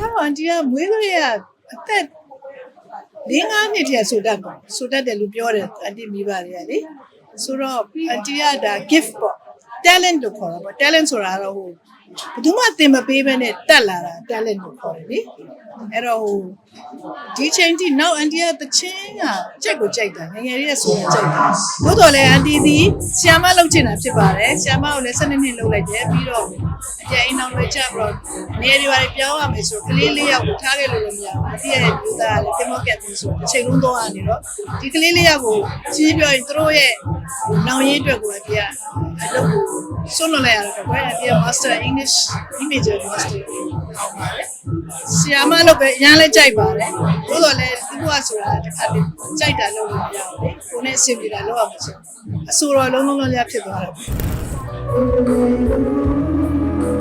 တော့အန်တီကမွေးကလေးကအသက်၄၅နှစ်တည်းဆိုတတ်ပါဆိုတတ်တယ်လို့ပြောတယ်အန်တီမိဘတွေကလေဆိုတော့အန်တီကဒါ gift ပေါ့ talent လို့ခေါ်တာပေါ့ talent ဆိုတာကတော့ဟိုဘယ်သူမှသင်မပေးဘဲနဲ့တက်လာတာ talent လို့ခေါ်တယ်လေအဲ့တော့ဟိုဒီချိန်ထိနောက်အန်တီကတချင်းကကြက်ကိုကြိုက်တာငယ်ငယ်လေးကဆိုရင်ကြိုက်တာသို့တော်လည်းအန်တီဒီဆီယမလုပ်ချင်တာဖြစ်ပါတယ်ဆီယမကိုလည်း၁၂နှစ်လုပ်လိုက်တယ်ပြီးတော့အကျအိမ်အောင်လွှဲချပြီးတော့နေရီပါပြောင်းရမယ်ဆိုတော့ကလေးလေးယောက်ကိုထားခဲ့လို့လည်းမရဘူးအတီးရဲ့လူသားကလည်းတင်မော့ကက်တင်ဆိုတစ်ချိန်လုံးတော့အနေတော့ဒီကလေးလေးယောက်ကိုကြီးပြောရင်သူတို့ရဲ့နောင်ရင်းအတွက်ကိုအတီးက အလုပ်ကိုဆွလွန်လိုက်ရတော့ဘယ်အတီးက Master English Image Master ဆီယာမလို့ပဲအရန်လဲကြိုက်ပါတယ်သို့တော်လည်းဒီဘဝဆိုတာတစ်ခါတည်းကြိုက်တာလုပ်လို့မရဘူးလေကိုယ်နဲ့အဆင်ပြေတာလုပ်အောင်မဆိုအဆိုတော်လုံးလုံးလုံးရဖြစ်သွားတယ် Thank you.